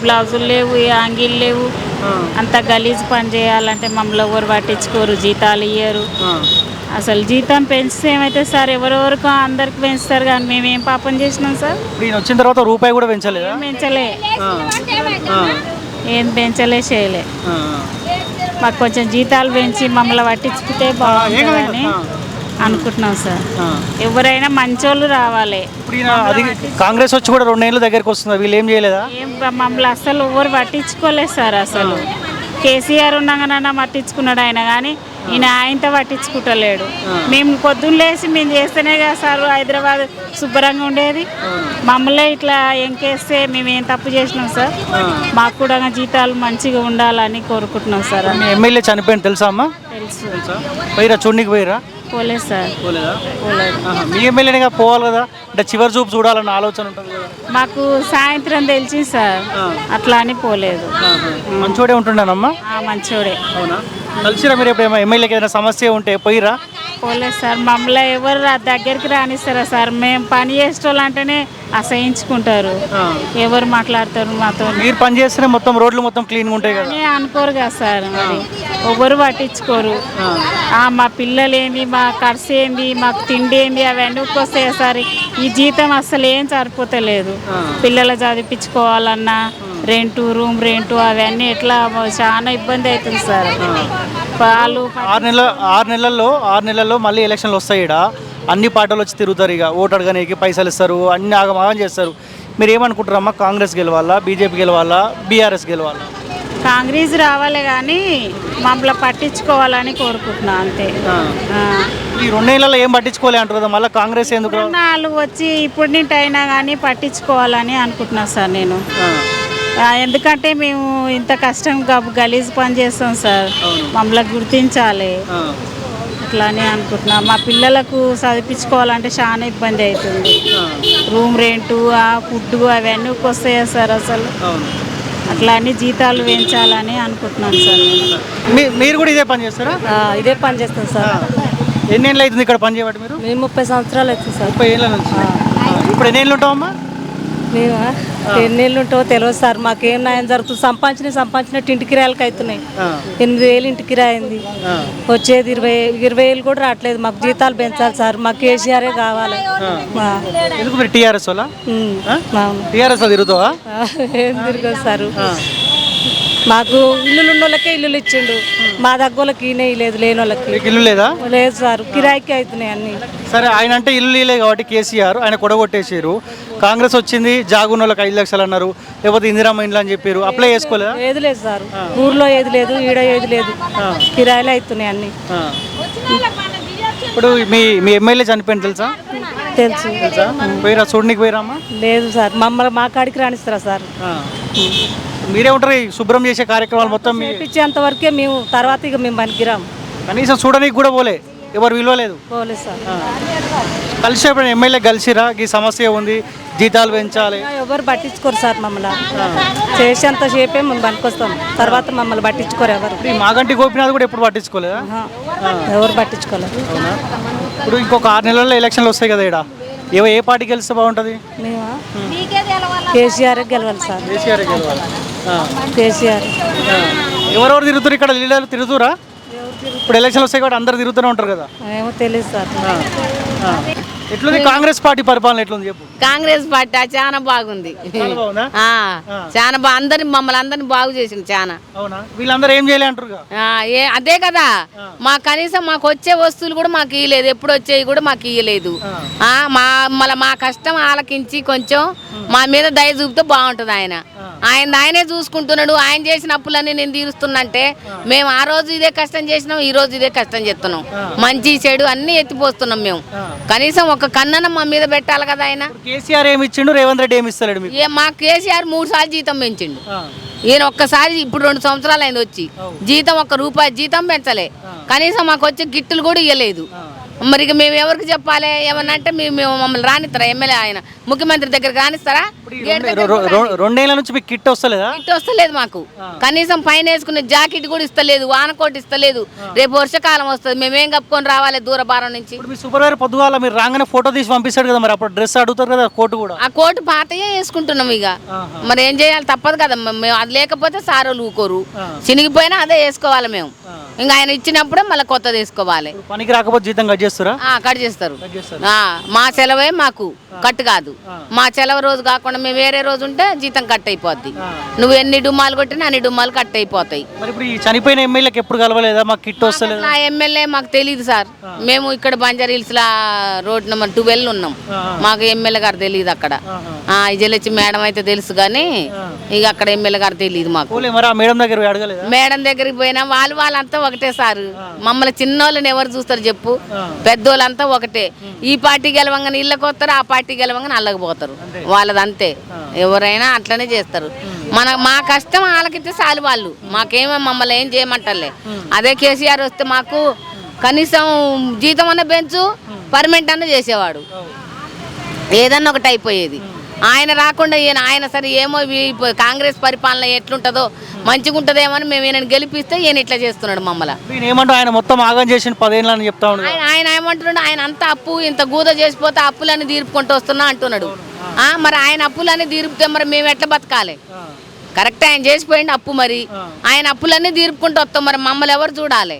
బ్లౌజులు లేవు ఏ అంగీలు లేవు ఆ. అంత గలీజ్ పని చేయాలంటే మమ్మల్ని ఎవరు పట్టించుకోరు జీతాలు ఇయ్యరు ఆ. అసలు జీతం పెంచితే ఏమైతే సార్ ఎవరెవరికో అందరికి పెంచుతారు కానీ మేమేం పాపం చేసినాం సార్ ఈయన వచ్చిన తర్వాత రూపాయి కూడా పెంచలేదా పెంచలే. ఏం పెంచలే చేయలే ఆ. మాకు కొంచెం జీతాలు పెంచి మమ్మల్ని పట్టించుకుంటే బాగుంటుందని ఆ. అనుకుంటున్నాం సార్. ఎవరైనా మంచోళ్ళు రావాలి. ఇప్పుడు ఈయన అది కాంగ్రెస్ వచ్చి కూడా రెండేళ్ళ దగ్గరికి వస్తుంది? వీళ్ళు ఏం చేయలేదా? ఏం మమ్మల్ని అసలు ఎవరు పట్టించుకోలేదు సార్ అసలు. కేసీఆర్ ఉండగానన్నా పట్టించుకున్నాడు ఆయన కానీ ఈయన ఆయనతో పట్టించుకుంటలేడు. మేము పొద్దున్న లేచి మేము చేస్తేనే కదా సార్ హైదరాబాద్ శుభ్రంగా ఉండేది. మమ్మల్ని ఇట్లా ఎంకేస్తే మేము ఏం తప్పు చేసినాం సార్? మాకు కూడా జీతాలు మంచిగా ఉండాలని కోరుకుంటున్నాం సార్. ఎమ్మెల్యే చనిపోయింది తెలుసా అమ్మా? తెలుసు. తెలుసా? పోయిరా చూడనికి పోయిరా? పోలేదు సార్. పోలేదా? ఆహా, మీ పోవాలి కదా? అంటే చివరి చూపు చూడాలన్న ఆలోచన ఉంటుంది కదా? మాకు సాయంత్రం తెలిసింది సార్. అట్లా అని పోలేదు. మంచోడే ఉంటుండేనమ్మా? ఆ, మంచోడే. అవునా? కలిసిరా మీరు ఎప్పుడు ఎమ్మెల్యేకి ఏదైనా సమస్య ఉంటే పోయిరా? పోలేదు సార్. మమ్మల్ని ఎవరు దగ్గరికి రానిస్తారా సార్? మేము పని చేసేటోళ్ళు అంటేనే అసహించుకుంటారు ఎవరు మాట్లాడతారు మాతో? మీరు పని చేస్తేనే మొత్తం రోడ్లు మొత్తం క్లీన్గా ఉంటాయి కదా. అని అనుకోరు కదా సార్ మరి. ఎవరు పట్టించుకోరు. ఆ, మా పిల్లలు ఏంది మా ఖర్చు ఏంది మాకు తిండి ఏంది అవన్నీ వస్తాయి సార్. ఈ జీతం అసలు ఏం సరిపోతలేదు. పిల్లలు చదివించుకోవాలన్నా రెంటు రూమ్ రెంటు అవన్నీ ఎట్లా చాలా ఇబ్బంది అవుతుంది సార్. ఆరు నెలల ఆరు నెలల్లో ఆరు నెలల్లో మళ్ళీ ఎలక్షన్లు వస్తాయి ఈడ. అన్ని పార్టీలు వచ్చి తిరుగుతారు ఇక. ఓటు అడగడానికి పైసలు ఇస్తారు అన్ని ఆగమాగం చేస్తారు. మీరు ఏమనుకుంటారమ్మా కాంగ్రెస్ గెలవాలా? బీజేపీ గెలవాలా? బీఆర్ఎస్ గెలవాలా? కాంగ్రెస్ రావాలి కానీ మమ్మల్ని పట్టించుకోవాలని కోరుకుంటున్నా అంతే. ఈ రెండు నెలల్లో ఏం పట్టించుకోలే అంటారు కదా మళ్ళీ కాంగ్రెస్ ఎందుకు? వాళ్ళు వచ్చి ఇప్పుడు నింటి అయినా కానీ పట్టించుకోవాలని అనుకుంటున్నా సార్ నేను. ఎందుకంటే మేము ఇంత కష్టం గలీజ్ పని చేస్తాం సార్. మమ్మల్ని గుర్తించాలి. అట్లా అని అనుకుంటున్నా. మా పిల్లలకు చదివించుకోవాలంటే చాలా ఇబ్బంది అవుతుంది. రూమ్ రెంటు ఆ ఫుడ్ అవన్నీ వస్తాయా సార్ అసలు? అట్లా అని జీతాలు పెంచాలని అనుకుంటున్నాను సార్. మీరు కూడా ఇదే పని చేస్తారా? ఇదే పని చేస్తాం సార్. ఎన్ని ఏళ్ళు అవుతుంది ఇక్కడ పని చేయబట్టి మీరు? మేము ముప్పై సంవత్సరాలు అవుతుంది సార్. ముప్పై ఏళ్ళ నుంచి. ఇప్పుడు ఎన్ని ఏళ్ళు ఉంటావమ్మా? మేము? ఎన్నేళ్ళు ఉంటావో తెలియదు సార్. మాకేం న్యాయం జరుగుతుంది? సంపాదించిన సంపాదించినట్టు ఇంటి కిరాయిలకు అవుతున్నాయి. ఎనిమిది వేలు ఇంటి కిరాయి అయింది. వచ్చేది ఇరవై ఇరవై వేలు కూడా రావట్లేదు. మాకు జీతాలు పెంచాలి సార్. మాకు కేసీఆరే కావాలి. టీఆర్ఎస్. టీఆర్ఎస్ తిరుగుతావా? ఏం తిరగదు సార్. మాకు ఇల్లులు ఉన్న వాళ్ళకే ఇల్లులు ఇచ్చిండు. మా దగ్గరకి ఈయన లేదు లేని వాళ్ళకి. ఇల్లు లేదా? లేదు సార్. కిరాయికి అవుతున్నాయి అన్నీ. సరే ఆయన అంటే ఇల్లు లేలే కాబట్టి కేసీఆర్ ఆయన కొడగొట్టేసారు. కాంగ్రెస్ వచ్చింది జాగున్న వాళ్ళకి ఐదు లక్షలు అన్నారు లేకపోతే ఇందిరామ్మ ఇండ్లు అని చెప్పారు అప్లై చేసుకోలేదా? ఏది లేదు సార్. ఊర్లో ఏది లేదు ఈడ ఏది లేదు. కిరాయిలు అవుతున్నాయి అన్ని. ఇప్పుడు మీ మీ ఎమ్మెల్యే చనిపోయింది తెలుసా? తెలుసు. పోయిరా చూడనికి పోయిరామ్మా లేదు సార్ మమ్మల్ని మా కాడికి రాణిస్తారా సార్? మీరే ఉంటారు శుభ్రం చేసే కార్యక్రమాలు మొత్తం ఇచ్చేంత వరకే మేము తర్వాత ఇక మేము పనికిరాం. కనీసం చూడడానికి కూడా పోలే ఎవరు విలువలేదు. పోలేదు సార్. కలిసి ఎమ్మెల్యే కలిసిరా? ఈ సమస్య ఉంది జీతాలు పెంచాలి. ఎవరు పట్టించుకోరు సార్ మమ్మల్ని. చేసేంత సేపే మేము పనికొస్తాం. తర్వాత మమ్మల్ని పట్టించుకోరు ఎవరు. మాగంటి గోపినాథ్ కూడా ఎప్పుడు పట్టించుకోలేదా. ఎవరు పట్టించుకోలేదు ఇప్పుడు ఇంకొక ఆరు నెలల్లో ఎలక్షన్లు వస్తాయి కదా ఇక్కడ ఏవో ఏ పార్టీ గెలిస్తే బాగుంటుంది? కేసీఆర్ గెలవాలి సార్. కేసీఆర్ గెలవాలి. కేసీఆర్. ఎవరెవరు తిరుగుతారు? ఇక్కడ లీడర్లు తిరుగుతురా? ఇప్పుడు ఎలక్షన్లు వస్తాయి కాబట్టి అందరు తిరుగుతూనే ఉంటారు కదా. ఏమో తెలియదు సార్. ఎట్లుంది? కాంగ్రెస్ పార్టీ పరిపాలన ఎట్లుంది చెప్పు. కాంగ్రెస్ పార్టీ చాలా బాగుంది. ఆ, చాలా బా అందరిని మమ్మల్ని అందరిని బాగు చేసింది చాలా అవునా? వీళ్ళందరూ ఏం చేయలే అంటారు ఆ, ఏ అదే కదా. మా కనీసం మాకు వచ్చే వస్తువులు కూడా మాకు ఇయ్యలేదు. ఎప్పుడు వచ్చేవి కూడా మాకు ఇయ్యలేదు. ఆ, మా మళ్ళీ మా కష్టం ఆలకించి కొంచెం మా మీద దయ చూపితే బాగుంటుంది ఆయన. ఆయన ఆయనే చూసుకుంటున్నాడు. ఆయన చేసిన అప్పులన్నీ నేను తీరుస్తున్నంటే మేము ఆ రోజు ఇదే కష్టం చేసినాం ఈ రోజు ఇదే కష్టం చేస్తున్నాం. మంచి చెడు అన్ని ఎత్తిపోస్తున్నాం మేము. కనీసం ఒక కన్నన మా మీద పెట్టాలి కదా ఆయన. కేసీఆర్ ఏమి ఇచ్చిండు? రేవంత్ రెడ్డి ఏమి ఏ మా కేసీఆర్ మూడు సార్లు జీతం పెంచిండు. ఈయన ఒక్కసారి ఇప్పుడు రెండు సంవత్సరాలు అయింది వచ్చి. జీతం ఒక్క రూపాయి జీతం పెంచలే. కనీసం మాకు వచ్చే గిట్టులు కూడా ఇవ్వలేదు మరి ఇక మేము ఎవరికి చెప్పాలి? ఏమన్నా అంటే మేము మేము మమ్మల్ని రానిస్తారా? ఎమ్మెల్యే ఆయన ముఖ్యమంత్రి దగ్గర రానిస్తారా? రెండేళ్ళ నుంచి మీకు కిట్ వస్తలేదా? గిట్టు వస్తలేదు మాకు. కనీసం పైన వేసుకునే జాకెట్ కూడా ఇస్తలేదు వానకోట్ ఇస్తలేదు. రేపు వర్షాకాలం వస్తుంది మేమేం కప్పుకొని రావాలి దూర భారం నుంచి? మీ సూపర్వైజర్ పొద్దుగాల మీరు రాగానే ఫోటో తీసి పంపిస్తాడు కదా మరి అప్పుడు డ్రెస్ అడుగుతారు కదా కోటు కూడా. ఆ కోటు పాతయే వేసుకుంటున్నాం ఇక. మరి ఏం చేయాలి? తప్పదు కదా మేము అది లేకపోతే సారోలు ఊకోరు. చినిగిపోయినా అదే వేసుకోవాలి మేము. ఇంకా ఆయన ఇచ్చినప్పుడే మళ్ళీ కొత్తది వేసుకోవాలి. పనికి రాకపోతే జీతం కట్ చేస్తారా? ఆ, కట్ చేస్తారు. ఆ, మా సెలవే మాకు. కట్ కాదు. మా సెలవు రోజు కాకుండా మేము వేరే రోజు ఉంటే జీతం కట్ అయిపోద్ది. నువ్వు ఎన్ని డుమ్మాలు కొట్టినా అన్ని డుమ్మాలు కట్ అయిపోతాయి. మరి ఇప్పుడు ఈ చనిపోయిన ఎమ్మెల్యేకి ఎప్పుడు కలవలేదా? మాకు కిట్ వస్తలేదు. నా ఎమ్మెల్యే మాకు తెలియదు సార్. మేము ఇక్కడ బంజారా హిల్స్ లా రోడ్ నెంబర్ ట్వెల్వ్ ఉన్నాం. మాకు ఎమ్మెల్యే గారు తెలియదు అక్కడ. ఆ, విజయలక్ష్మి మేడం అయితే తెలుసు కానీ ఇక అక్కడ ఎమ్మెల్యే గారు తెలియదు మాకు. ఆ మేడం దగ్గర మేడం దగ్గరికి పోయినా వాళ్ళు వాళ్ళంతా ఒకటే సార్. మమ్మల్ని చిన్నోళ్ళని ఎవరు చూస్తారు చెప్పు. పెద్దోళ్ళంతా ఒకటే. ఈ పార్టీ గెలవంగానే ఇళ్ళకి వస్తారు ఆ పార్టీ గెలవంగానే అల్లకి పోతారు. వాళ్ళది అంతే ఎవరైనా అట్లనే చేస్తారు. మన మా కష్టం వాళ్ళకితే చాలు వాళ్ళు. మాకేమో మమ్మల్ని ఏం చేయమంటలే అదే కేసీఆర్ వస్తే మాకు కనీసం జీతం అన్న పెంచు పర్మనెంట్ అన్న చేసేవాడు. ఏదన్నా ఒకటి అయిపోయేది. ఆయన రాకుండా ఈయన ఆయన సరే ఏమో కాంగ్రెస్ పరిపాలన ఎట్లుంటుందో మంచిగా ఉంటుందేమో అని మేము ఈయన గెలిపిస్తే ఈయన ఇట్లా చేస్తున్నాడు మమ్మల్ని. ఆయన మొత్తం ఆగం చేసిన పదేళ్ళు అని చెప్తా ఆయన ఆయన ఏమంటున్నాడు? ఆయన అంత అప్పు ఇంత గూద చేసిపోతే అప్పులన్నీ తీర్పుకుంటూ వస్తున్నా అంటున్నాడు. ఆ, మరి ఆయన అప్పులన్నీ తీర్పితే మరి మేము ఎట్లా బతకాలి? కరెక్ట్ ఆయన చేసిపోయింది అప్పు మరి. ఆయన అప్పులన్నీ తీర్పుకుంటూ వస్తాం మరి మమ్మల్ని ఎవరు చూడాలి?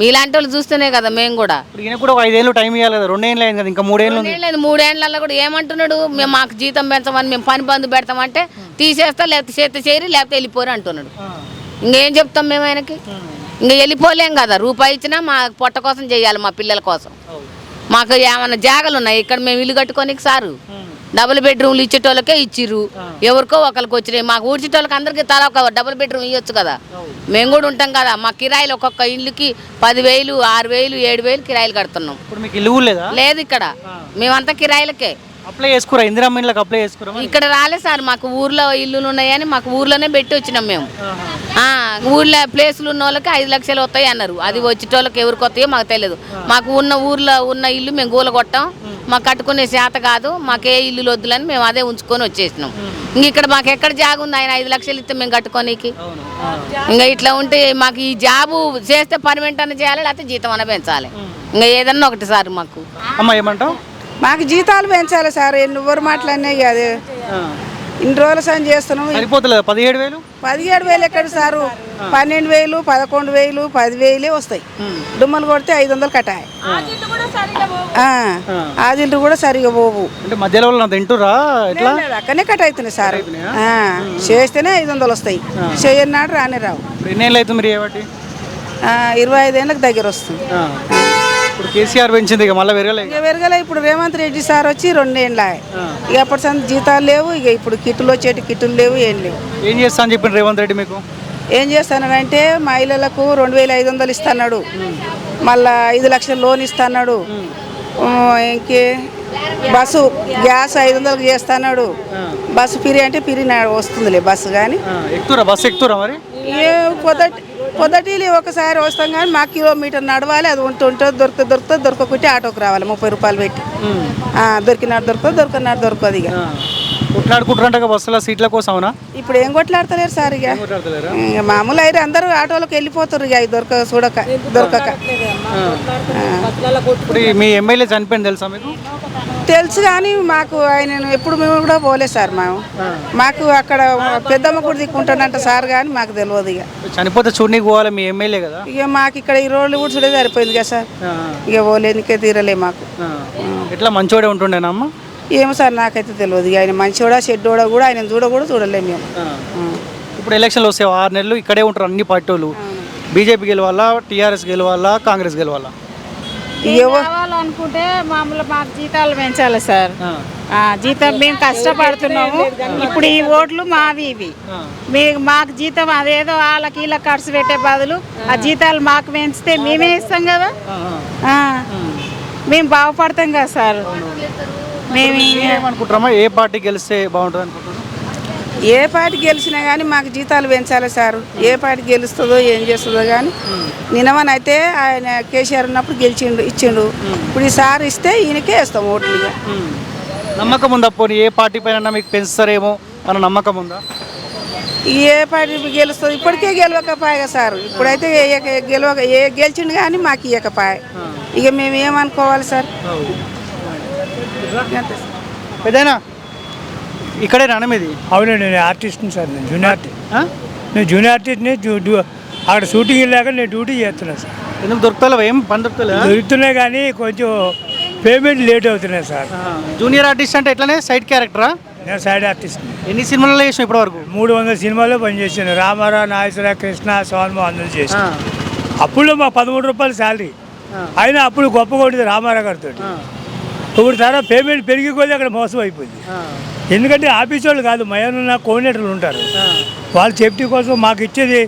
మీలాంటి వాళ్ళు చూస్తేనే కదా మేము కూడా. ఇప్పుడు ఈయన కూడా ఒక ఐదేళ్ళు టైం ఇవ్వాలి కదా రెండేళ్ళు అయింది కదా ఇంకా మూడేళ్ళు ఉంది. లేదు మూడేళ్ళలో కూడా ఏమంటున్నాడు? మేము మాకు జీతం పెంచమని మేము పని బంధు పెడతామంటే తీసేస్తా లేకపోతే చేత చేరి లేకపోతే వెళ్ళిపోరు అంటున్నాడు. ఇంకేం చెప్తాం మేము ఆయనకి? ఇంకా వెళ్ళిపోలేం కదా రూపాయి ఇచ్చినా మా పొట్ట కోసం చేయాలి మా పిల్లల కోసం. మాకు ఏమన్నా జాగలు ఉన్నాయి? ఇక్కడ మేము ఇల్లు కట్టుకోనికి సారు. డబుల్ బెడ్రూమ్లు ఇచ్చేటోళ్ళకే ఇచ్చిర్రు. ఎవరికో ఒకరికి వచ్చినాయి. మాకు ఊడ్చేటోళ్ళకి అందరికీ తల ఒక డబుల్ బెడ్రూమ్ ఇవ్వచ్చు కదా. మేము కూడా ఉంటాం కదా. మా కిరాయిలు ఒక్కొక్క ఇల్లుకి పదివేలు ఆరు వేలు ఏడు వేలు కిరాయిలు కడుతున్నాం. ఇప్పుడు మీకు ఇల్లు కూడా లేదా? లేదు ఇక్కడ. మేమంతా కిరాయిలకే. అప్లై చేసుకురా ఇందిరా ఇండ్లకు అప్లై చేసుకురా? ఇక్కడ రాలే సార్ మాకు ఊర్లో ఇల్లులు ఉన్నాయని మాకు ఊర్లోనే పెట్టి వచ్చినాం మేము. ఊర్లో ప్లేసులు ఉన్న వాళ్ళకి ఐదు లక్షలు వస్తాయి అన్నారు. అది వచ్చేటోళ్ళకి ఎవరికి వస్తాయో మాకు తెలియదు. మాకు ఉన్న ఊర్లో ఉన్న ఇల్లు మేము గూల కొట్టాం మాకు కట్టుకునే శాత కాదు మాకు ఏ ఇల్లు వద్దులని మేము అదే ఉంచుకొని వచ్చేసినాం. ఇంక ఇక్కడ మాకు ఎక్కడ జాగ ఉంది? ఆయన ఐదు లక్షలు ఇస్తే మేము కట్టుకోనీకి. ఇంకా ఇట్లా ఉంటే మాకు ఈ జాబు చేస్తే పర్మనెంట్ అన్న చేయాలి లేకపోతే జీతం అన్న పెంచాలి. ఇంకా ఏదన్నా ఒకటి సార్ మాకు. అమ్మ ఏమంటావు? మాకు జీతాలు పెంచాలి సార్ ఎన్ని ఊరు మాటలన్నాయి కాదు ఇన్ని రోజుల సాయం చేస్తున్నాం. సరిపోతలేదా? పదిహేడు వేలు? పదిహేడు వేలు ఎక్కడ సారు? పన్నెండు వేలు పదకొండు వేలు పదివేలే వస్తాయి. డుమ్మలు కొడితే ఐదు వందలు కట్టాయి ఆదిల్లు కూడా సరిగా పోవు. అంటే మధ్యలో తింటురా అక్కడనే కట్ అవుతున్నాయి సార్. ఆ, చేస్తేనే ఐదు వందలు వస్తాయి. చేయన్నాడు రానే రావు అవుతుంది ఏవాటి ఆ, ఇరవై ఐదేళ్ళకి దగ్గర వస్తుంది. ఇప్పుడు కేసీఆర్ పెంచింది ఇక మళ్ళీ పెరగలే ఇక. పెరగలే. ఇప్పుడు రేవంత్ రెడ్డి సార్ వచ్చి రెండేళ్ళ ఇక అప్పటి సంది జీతాలు లేవు ఇక ఇప్పుడు కిట్టులు వచ్చేటి కిట్టులు లేవు ఏం లేవు. ఏం చేస్తా అని చెప్పిండు రేవంత్ రెడ్డి మీకు? ఏం చేస్తానంటే మహిళలకు రెండు వేల ఐదు వందలు ఇస్తున్నాడు. మళ్ళా ఐదు లక్షల లోన్ ఇస్తున్నాడు. ఇంకే బస్సు గ్యాస్ ఐదు వందలకు చేస్తున్నాడు. బస్సు ఫ్రీ అంటే ఫ్రీ వస్తుందిలే బస్సు కానీ. ఎక్కుతురా? బస్సు ఎక్కుతురా మరి? ఏ పొదటి పొదటిలి ఒకసారి వస్తాం కానీ మా కిలోమీటర్ నడవాలి. అది ఉంటూ ఉంటే దొరికితే దొరికితే దొరకకుంటే ఆటోకి రావాలి. ముప్పై రూపాయలు పెట్టి. ఆ, దొరికినాడు దొరకదు దొరికినాడు దొరకదు ఇక. కొట్లాడుకుంటారంట బస్సుల సీట్ల కోసం అవునా ఇప్పుడు ఏం కొట్లాడతలేరు సార్ ఇక. మామూలు అయితే అందరూ ఆటోలకు వెళ్ళిపోతారు ఇక దొరక చూడక దొరకక. ఇప్పుడు మీ ఎమ్మెల్యే చనిపోయింది తెలుసా మీకు? తెలుసు కానీ మాకు ఆయన ఎప్పుడు మేము కూడా పోలే సార్ మేము మాకు అక్కడ పెద్దమ్మ కూడా దిక్కుంటానంట సార్ కానీ మాకు తెలియదు ఇక. చనిపోతే చూడనీకి పోవాలి మీ ఎమ్మెల్యే కదా? ఇక మాకు ఇక్కడ ఈ రోజులు కూడా చూడే సరిపోయింది కదా సార్. ఇక పోలేనికే తీరలే మాకు. ఎట్లా మంచోడే ఉంటుండేనా అమ్మ? ఏమో సార్ నాకైతే తెలియదు ఆయన మంచివాడా చెడ్డోడా కూడా ఆయన చూడ కూడా చూడలేము మేము. ఇప్పుడు ఎలక్షన్లు వస్తే ఆరు నెలలు ఇక్కడే ఉంటారు అన్ని పార్టీలు. బీజేపీ గెలవాలా టీఆర్ఎస్ గెలవాలా కాంగ్రెస్ గెలవాలా? కావాలనుకుంటే మామూలు మాకు జీతాలు పెంచాలి సార్. జీతం మేము కష్టపడుతున్నాము. ఇప్పుడు ఈ ఓట్లు మావి ఇవి. మీ మాకు జీతం అదేదో వాళ్ళకి వీళ్ళకి ఖర్చు పెట్టే బదులు ఆ జీతాలు మాకు పెంచితే మేమే ఇస్తాం కదా? ఆ. మేము బాగుపడతాం కదా సార్. మేము ఏమనుకుంటారమ్మా ఏ పార్టీ గెలిస్తే బాగుంటుంది ఏ పార్టీ గెలిచినా కానీ మాకు జీతాలు పెంచాలి సార్. ఏ పార్టీ గెలుస్తుందో ఏం చేస్తుందో కానీ నిన్నవని అయితే ఆయన కేసీఆర్ ఉన్నప్పుడు గెలిచిండు ఇచ్చిండు. ఇప్పుడు ఈ సార్ ఇస్తే ఈయనకే వేస్తాం ఓట్లు. నమ్మకం ఉందా పోనీ? ఏ పార్టీ పైన మీకు పెంచుతారేమో అన్న నమ్మకం ఉందా? ఏ పార్టీ గెలుస్తుంది ఇప్పటికే గెలవకపాయగా సార్. ఇప్పుడైతే ఏ- గెలవక ఏ గెలిచిండు కానీ మాకు ఇవ్వకపాయ ఇక మేము ఏమనుకోవాలి సార్. పెద్దనా ఇక్కడే రాను మీది? అవునండి నేను ఆర్టిస్ట్ని సార్ నేను జూనియర్ ఆర్టిస్ట్? నేను జూనియర్ ఆర్టిస్ట్ని డ్యూ- అక్కడ షూటింగ్ వెళ్ళాక నేను డ్యూటీ చేస్తున్నా సార్. ఎందుకు దొరుకుతలేవా? ఏం పని దొరుకుతలే దొరుకుతున్నాయి కానీ కొంచెం పేమెంట్ లేట్ అవుతున్నాయి సార్. జూనియర్ ఆర్టిస్ట్ అంటే ఎట్లనే? సైడ్ క్యారెక్టరా నేను సైడ్ ఆర్టిస్ట్ ఎన్ని సినిమాలలో చేసాం ఇప్పటి వరకు మూడు వందల సినిమాల్లో పనిచేసాను రామారావు నాగేశ్వర కృష్ణ సోన్మ అందరూ చేసి అప్పుడు మా పదమూడు రూపాయలు శాలరీ అయినా అప్పుడు గొప్ప కొట్టింది రామారావు గారితో ఇప్పుడు తర్వాత పేమెంట్ పెరిగిపోతే అక్కడ మోసం అయిపోయింది. ఎందుకంటే ఆఫీస్ వాళ్ళు కాదు మయానున్న కోఆర్డినేటర్లు ఉంటారు. వాళ్ళ సేఫ్టీ కోసం మాకు ఇచ్చేది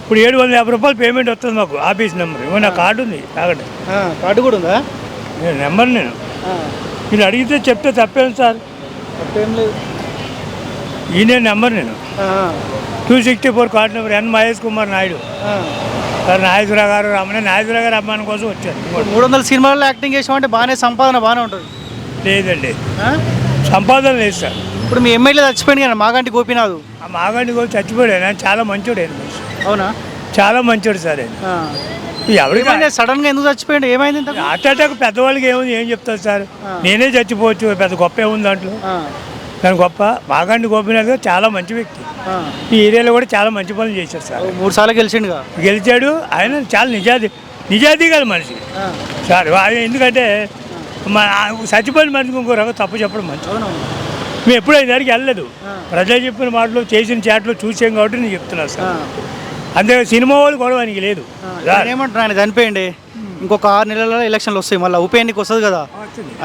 ఇప్పుడు ఏడు వందల యాభై రూపాయలు పేమెంట్ వస్తుంది మాకు ఆఫీస్ నెంబర్. ఇవ్వ నా కార్డు ఉంది తాగండి కార్డు కూడా ఉందా? నేను నెంబర్ నేను. మీరు అడిగితే చెప్తే తప్పేం సార్? ఏం లేదు. ఈయన నెంబర్ నేను. Two sixty four card number N Mahesh Kumar Naidu. Sir Nageswararao garu రమ్మని నాగేశ్వరరావు గారు రమ్మని కోసం ఇంకోటి మూడు వందల సినిమాల్లో యాక్టింగ్ చేసామంటే బాగానే సంపాదన బాగానే ఉంటుంది. లేదండి? సంపాదన లేదు సార్. ఇప్పుడు మీ ఎమ్మెల్యే చచ్చిపోయింది కదా మాగంటి గోపీనాథ్. ఆ మాగండి కూడా చచ్చిపోయాడు చాలా మంచోడు ఆయన. అవునా? చాలా మంచోడు సార్ ఆయన. ఎవరికి సడన్గా ఎందుకు చచ్చిపోయాడు? ఏమైంది ఇంతకు? హార్ట్ అటాక్ పెద్దవాళ్ళకి ఏముంది? ఏం చెప్తారు సార్? నేనే చచ్చిపోవచ్చు పెద్ద గొప్ప ఏముంది దాంట్లో? ఆ, దాని గొప్ప మాగండి గోపినాథ్ గారు చాలా మంచి వ్యక్తి. ఆ. ఈ ఏరియాలో కూడా చాలా మంచి పనులు చేశారు సార్. మూడు సార్లు గెలిచిండుగా? గెలిచాడు. ఆయన చాలా నిజాది నిజాయితీ గల మనిషి. ఆ, సార్ ఆయన ఎందుకంటే మా చచ్చిపోయిన మనిషికి ఇంకో రకం తప్పు చెప్పడం మంచిది. మేము ఎప్పుడూ దగ్గరికి వెళ్ళలేదు. ప్రజలు చెప్పిన మాటలు చేసిన చాట్లు చూసాం కాబట్టి నేను చెప్తున్నాను సార్. అంతే సినిమా వాళ్ళు కూడా ఆయనకి లేదు. ఏమంటారు ఆయన? చనిపోయింది ఇంకొక ఆరు నెలల ఎలక్షన్లు వస్తాయి. మళ్ళీ ఉప ఎన్నిక వస్తుంది కదా.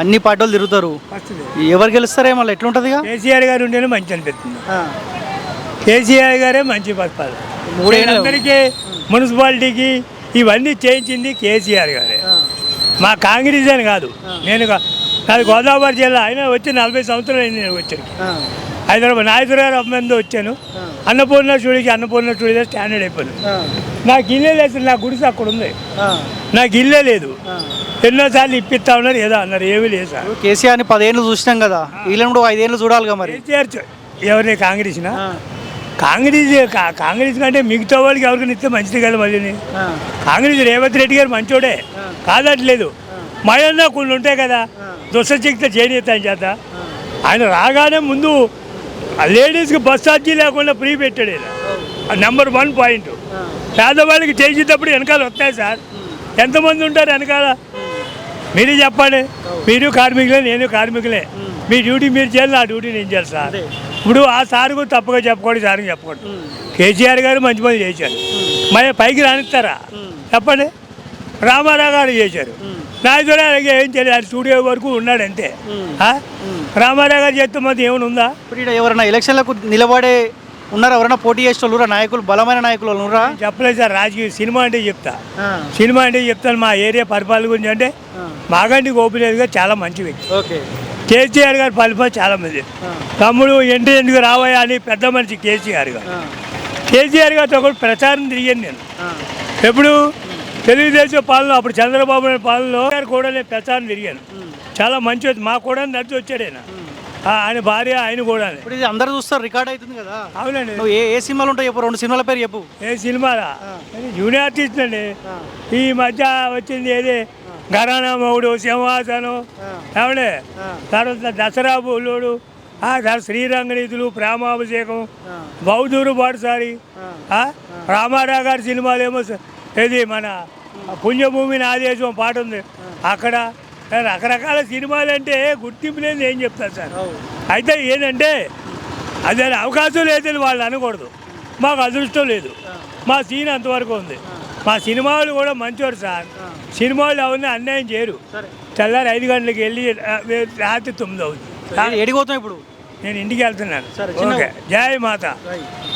అన్ని పార్టీలు తిరుగుతారు. ఎవరు గెలుస్తారే మళ్ళీ ఎట్లుంటుంది? కేసీఆర్ గారు ఉంటేనే మంచి అనిపిస్తుంది. కేసీఆర్ గారే మంచి పరిపాలన. అందరికీ మున్సిపాలిటీకి ఇవన్నీ చేయించింది కేసీఆర్ గారే. మా కాంగ్రెస్ అని కాదు. నేను నాది గోదావరి జిల్లా. అయినా వచ్చి నలభై సంవత్సరాలు అయింది నేను వచ్చాను హైదరాబాద్ నాయకుడు గారు అమ్మంది వచ్చాను. అన్నపూర్ణ స్టూడియోకి అన్నపూర్ణ స్టూడియో స్టాండర్డ్ అయిపోయాను ఆ, నాకు ఇల్లే లేదు నా గుడిసె అక్కడ ఉంది. నాకు ఇల్లే లేదు. ఎన్నోసార్లు ఇప్పిస్తా ఉన్నారు ఏదో అన్నారు ఏమీ లేదు సార్. కేసీఆర్ని పదేళ్ళు చూసినాం కదా వీళ్ళని కూడా ఐదేళ్ళు చూడాలిగా మరి. కేసీఆర్ ఎవరిని కాంగ్రెస్నా కాంగ్రెస్ కాంగ్రెస్ కంటే మిగతా వాళ్ళకి ఎవరికైనా ఇస్తే మంచిది కదా మళ్ళీ కాంగ్రెస్ రేవంత్ రెడ్డి గారు మంచోడే. కాదట్లేదు మయన్న కొన్ని ఉంటాయి కదా దుష్టశక్తి చేనేత చేత. ఆయన రాగానే ముందు లేడీస్కి బస్ ఛార్జీ లేకుండా ఫ్రీ పెట్టాడు ఆయన నెంబర్ వన్ పాయింట్. పేదవాళ్ళకి చేసేటప్పుడు వెనకాల వస్తాయి సార్. ఎంతమంది ఉంటారు వెనకాల? మీరే చెప్పండి. మీరు కార్మికులే నేను కార్మికులే. మీ డ్యూటీ మీరు చేయాలి నా డ్యూటీ నేను చేయాలి సార్. ఇప్పుడు ఆ సార్ కూడా తప్పుగా చెప్పకూడదు సార్ చెప్పకూడదు కేసీఆర్ గారు మంచి పని చేశారు. మరి పైకి రానిస్తారా? చెప్పండి. రామారావు గారు చేశారు. నాయకుడు ఏం ఆయన స్టూడియో వరకు ఉన్నాడు అంతే ఆ? రామారావు గారు చేస్తే మాత్రం ఏమైనా ఉందా? ఇప్పుడు ఎవరైనా ఎలక్షన్లకు నిలబడే ఉన్నారా? ఎవరైనా పోటీ చేసే వాళ్ళు నాయకులు బలమైన నాయకులు ఉన్నారా? చెప్పలేదు సార్ రాజకీయ సినిమా అంటే చెప్తా. సినిమా అంటే చెప్తాను మా ఏరియా పరిపాలన గురించి అంటే మాగంటి గోపినాథ్ గారు చాలా మంచి వ్యక్తి. కేసీఆర్ గారు పరిపాలన చాలా మంది. తమ్ముడు ఎంటి ఎందుకు రావయ్యా అని పెద్ద మనిషి కేసీఆర్ గారు. కేసీఆర్ గారితో కూడా ప్రచారం తిరిగాను నేను. ఎప్పుడు? తెలుగుదేశం పాలన అప్పుడు చంద్రబాబు నాయుడు పాలనలో కూడా నేను ప్రచారం తిరిగాను. చాలా మంచి. మా కూడా నడిచి వచ్చాడు ఆయన. ఆ, ఆయన భార్య ఆయన కూడా ఇప్పుడు ఇది అందరు చూస్తారు రికార్డ్ అవుతుంది కదా. అవునండి. నువ్వు ఏ ఏ సినిమాలు ఉంటాయి చెప్పు రెండు సినిమాల పేరు చెప్పు. ఏ సినిమాలా? జూనియర్ ఆర్టిస్ట్ అండి. ఈ మధ్య వచ్చింది ఏది? ఘరానా మౌడు సింహాసనం. ఏమండే తర్వాత దసరా బుల్లుడు శ్రీరంగనీతులు ప్రేమాభిషేకం బౌద్ధూరు బాటసారి ఆ, రామారావు గారి సినిమాలు ఏమో ఏది మన పుణ్యభూమి నాదేశం పాట ఉంది. అక్కడ రకరకాల సినిమాలు అంటే గుర్తింపు లేని ఏం చెప్తారు సార్? అయితే ఏంటంటే అదే అవకాశం లేదని వాళ్ళు అనకూడదు. మాకు అదృష్టం లేదు. మా సీన్ అంతవరకు ఉంది. మా సినిమాలు కూడా మంచివారు సార్. సినిమాలు ఎవరిని అన్యాయం చేయరు. తెల్లారి ఐదు గంటలకు వెళ్ళి రాత్రి తొమ్మిది అవుతుంది ఏడిపోతాం ఇప్పుడు? నేను ఇంటికి వెళ్తున్నాను. ఓకే. జై మాత.